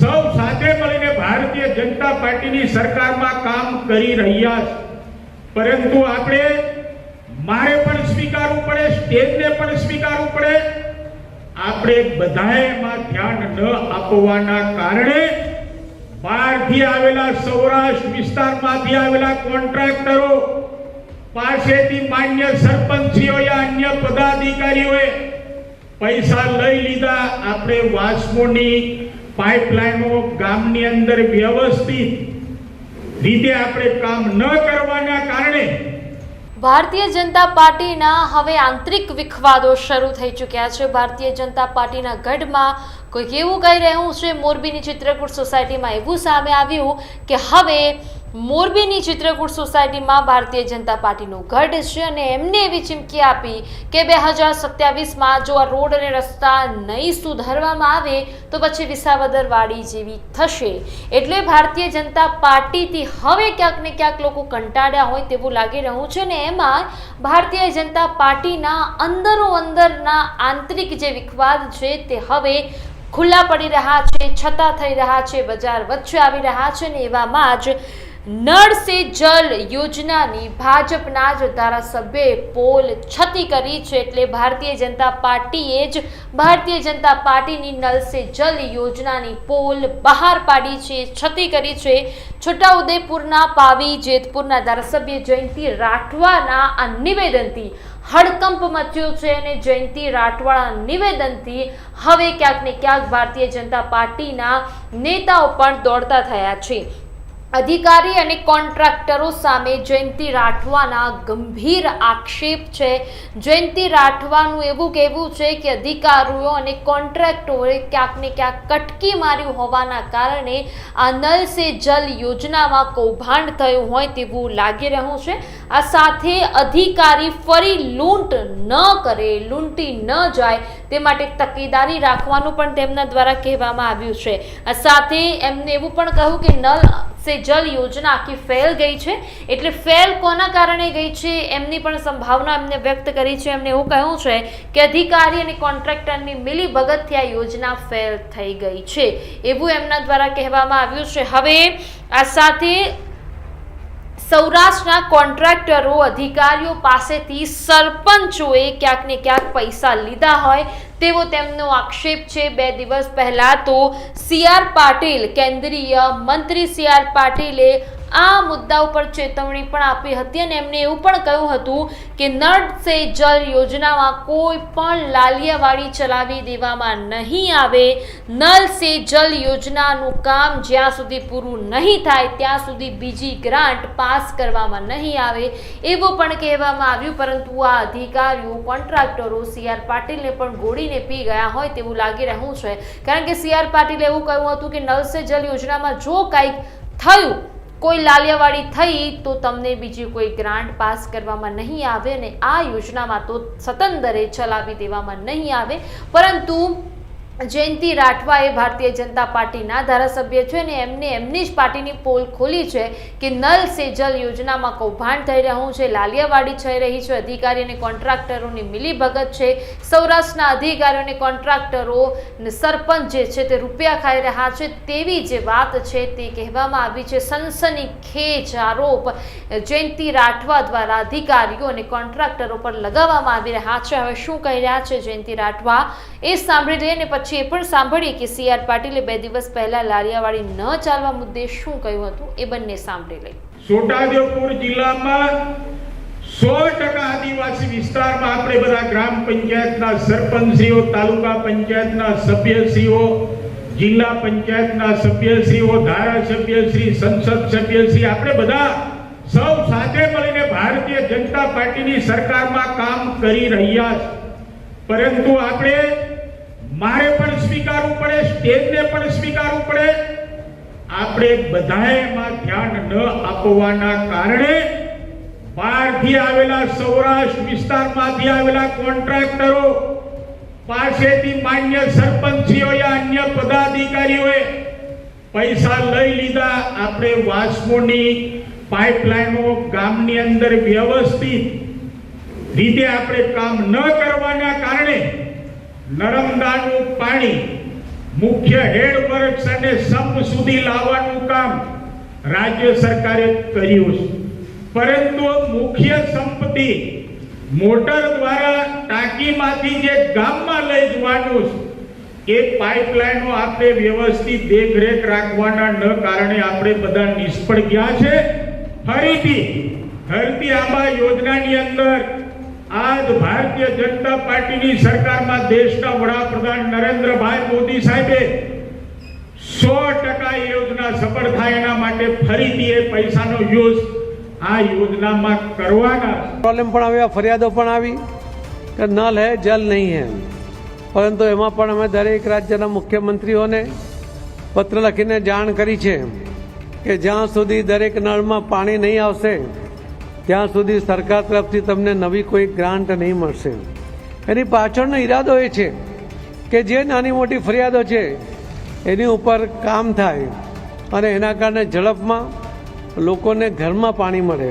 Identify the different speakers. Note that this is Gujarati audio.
Speaker 1: સૌ સાથે મળીને ભારતીય જનતા પાર્ટીની સરકારમાં કામ કરી રહ્યા છે. પરંતુ આપણે મારે પણ સ્વીકારવું પડે, સ્ટેજને પણ સ્વીકારવું પડે. આપણે બધાએ ધ્યાન ન આપવાના કારણે બહારથી આવેલા સૌરાષ્ટ્ર વિસ્તારમાંથી આવેલા કોન્ટ્રાક્ટરો પાસેથી માન્ય સરપંચીઓએ અન્ય પદાધિકારીઓએ પૈસા લઈ લીધા. આપણે વાસ્મોની પાઇપલાઇનો ગામની અંદર વ્યવસ્થિત રીતે આપણે કામ ન કરવાના કારણે
Speaker 2: ભારતીય જનતા પાર્ટીના હવે આંતરિક વિખવાદો શરૂ થઈ ચૂક્યા છે. ભારતીય જનતા પાર્ટીના ગઢમાં કોઈક એવું કહી રહ્યું છે. મોરબીની ચિત્રકૂટ સોસાયટીમાં એવું સામે આવ્યું કે હવે મોરબીની ચિત્રકૂટ સોસાયટીમાં ભારતીય જનતા પાર્ટીનો ગઢ છે અને એમને એવી ચીમકી આપી કે બે હજાર સત્યાવીસમાં જો આ રોડ અને રસ્તા નહીં સુધારવામાં આવે, તો પછી વિસાવદરવાડી જેવી થશે. એટલે ભારતીય જનતા પાર્ટીથી હવે ક્યાંક ને ક્યાંક લોકો કંટાળ્યા હોય તેવું લાગી રહ્યું છે ને એમાં ભારતીય જનતા પાર્ટીના અંદરો અંદરના આંતરિક જે વિખવાદ છે તે હવે ખુલ્લા પડી રહ્યા છે, છતાં થઈ રહ્યા છે, બજાર વચ્ચે આવી રહ્યા છે ને એવામાં જ નળ સે જલ યોજનાની ભાજપના જ ધારાસભ્યએ પોલ છતી કરી છે એટલે ભારતીય જનતા પાર્ટીએ જ ભારતીય જનતા પાર્ટીની નળ સે જલ યોજનાની પોલ બહાર પાડી છે, છતી કરી છે. છોટાઉદેપુરના પાવી જેતપુરના ધારાસભ્ય જયંતિ રાઠવાના આ નિવેદનથી હડકંપ મચ્યો છે અને જયંતિ રાઠવાડા નિવેદનથી હવે ક્યાંક ને ક્યાંક ભારતીય જનતા પાર્ટીના નેતાઓ પણ દોડતા થયા છે. અધિકારી અને કોન્ટ્રાક્ટરો સામે જયંતિ રાઠવાના ગંભીર આક્ષેપ છે. જયંતિ રાઠવાનું એવું કહેવું છે કે અધિકારીઓ અને કોન્ટ્રાક્ટરોએ ક્યાંક ક્યાંક કટકી માર્યું હોવાના કારણે આ નલ સે જલ યોજનામાં કૌભાંડ થયું હોય તેવું લાગી રહ્યું છે. આ સાથે અધિકારી ફરી લૂંટ ન કરે, લૂંટી ન જાય તે માટે તકેદારી રાખવાનું પણ તેમના દ્વારા કહેવામાં આવ્યું છે. આ સાથે એમને એવું પણ કહ્યું કે નલ સે જલ યોજના આખી ફેલ ગઈ છે, એટલે ફેલ કોના કારણે ગઈ છે એમની પણ સંભાવના એમને વ્યક્ત કરી છે. એમને એવું કહ્યું છે કે અધિકારી અને કોન્ટ્રાક્ટરની મિલી ભગતથી આ યોજના ફેલ થઈ ગઈ છે. એવું એમના દ્વારા કહેવામાં આવ્યું છે. હવે આ સાથે સૌરાષ્ટ્રના કોન્ટ્રાક્ટરો, અધિકારીઓ પાસેથી સરપંચોએ ક્યાંક ને ક્યાંક પૈસા લીધા હોય તેવો તેમનો આક્ષેપ છે બે દિવસ પહેલા તો સી આર પાટીલ, કેન્દ્રીય મંત્રી સી આર પાટીલે આ મુદ્દા ઉપર ચેતવણી પણ આપી હતી અને એમને એવું પણ કહ્યું હતું કે નળ સે જલ યોજનામાં કોઈ પણ લાલિયાવાડી ચલાવી દેવામાં નહીં આવે. નલ સે જલ યોજનાનું કામ જ્યાં સુધી પૂરું નહીં થાય, ત્યાં સુધી બીજી ગ્રાન્ટ પાસ કરવામાં નહીં આવે એવું પણ કહેવામાં આવ્યું, પરંતુ આ અધિકારીઓ, કોન્ટ્રાક્ટરો સી આર પાટીલને પણ ગોળીને પી ગયા હોય તેવું લાગી રહ્યું છે. કારણ કે સી આર પાટીલે એવું કહ્યું હતું કે નલ સે જલ યોજનામાં જો કંઈક થયું કોઈ લાલિયાવાડી થઈ તો તમને બીજી કોઈ ગ્રાન્ટ પાસ કરવામાં નહીં આવે અને આ યોજનામાં તો સતંદરે ચલાવી દેવામાં નહીં આવે. પરંતુ જયંતિ રાઠવા એ ભારતીય જનતા પાર્ટીના ધારાસભ્ય છે અને એમને એમની જ પાર્ટીની પોલ ખોલી છે કે નલ સે જલ યોજનામાં કૌભાંડ થઈ રહ્યું છે, લાલિયાવાડી થઈ રહી છે, અધિકારી અને કોન્ટ્રાક્ટરોની મિલીભગત છે, સૌરાષ્ટ્રના અધિકારીઓ અને કોન્ટ્રાક્ટરો સરપંચ જે છે તે રૂપિયા ખાઈ રહ્યા છે, તેવી જે વાત છે તે કહેવામાં આવી છે. સનસની ખેચ આરોપ જયંતિ રાઠવા દ્વારા અધિકારીઓ અને કોન્ટ્રાક્ટરો પર લગાવવામાં આવી રહ્યા છે. હવે શું કહી રહ્યા છે જયંતિ રાઠવા? એ સાંભળી લઈએ ને પછી એ પણ સાંભળીએ કે સી આર પાટીલે બે દિવસ પહેલા લાલિયાવાડી ન ચાલવા મુદ્દે શું કહ્યું હતું એ બંને સાંભળી લઈ
Speaker 1: છોટાઉદેપુર જિલ્લામાં સો ટકા આદિવાસી વિસ્તારમાં આપણે બધા ગ્રામ પંચાયતના સરપંચશ્રીઓ, તાલુકા પંચાયતના સભ્યશ્રીઓ, જિલ્લા પંચાયતના સભ્યશ્રીઓ, ધારાસભ્યશ્રી, સંસદ સભ્યશ્રી, આપણે બધા સૌ સાથે મળીને ભારતીય જનતા પાર્ટીની સરકારમાં કામ કરી રહ્યા છે. પરંતુ આપણે સ્ટેજને પણ સ્વીકારવું પડે. આપણે બધાએ ધ્યાન ન આપવાના કારણે બહારથી આવેલા સૌરાષ્ટ્ર વિસ્તારમાંથી આવેલા કોન્ટ્રાક્ટરો પાસેથી માન્ય સરપંચીઓએ અન્ય પદાધિકારીઓએ પૈસા લઈ લીધા. આપણે વાસ્મોની પાઇપલાઇનો ગામની અંદર વ્યવસ્થિત રીતે આપણે કામ ન કરવાના કારણે નર્મદાનું પાણી મુખ્ય હેડ વર્ક્સ અને સંપ સુધી લાવવાનું કામ રાજ્ય સરકારે કર્યું છે. પરંતુ મુખ્ય સંપત્તિ મોટર દ્વારા ટાંકીમાંથી જે ગામમાં લઈ જવાનું છે, એ પાઇપલાઇનો આપણે વ્યવસ્થિત દેખરેખ રાખવાના ન કારણે આપણે બધા નિષ્ફળ ગયા છે. ફરીથી ધરતી આંબા યોજનાની અંદર આજ ભારતીય જનતા પાર્ટીની સરકારમાં દેશના વડાપ્રધાન નરેન્દ્રભાઈ મોદી સાહેબે સો ટકા યોજના સફળ થાય એના માટે ફરીથી એ પૈસાનો યુઝ આ યોજનામાં કરવાના
Speaker 3: પ્રોબ્લેમ પણ આવ્યા ફરિયાદો પણ આવી કે નલ હે, જલ નહીં હે. પરંતુ એમાં પણ અમે દરેક રાજ્યના મુખ્યમંત્રીઓને પત્ર લખીને જાણ કરી છે કે જ્યાં સુધી દરેક નળમાં પાણી નહીં આવશે ત્યાં સુધી સરકાર તરફથી તમને નવી કોઈ ગ્રાન્ટ નહીં મળશે. એની પાછળનો ઈરાદો એ છે કે જે નાની મોટી ફરિયાદો છે, એની ઉપર કામ થાય અને એના કારણે ઝડપમાં લોકોને ઘરમાં પાણી મળે.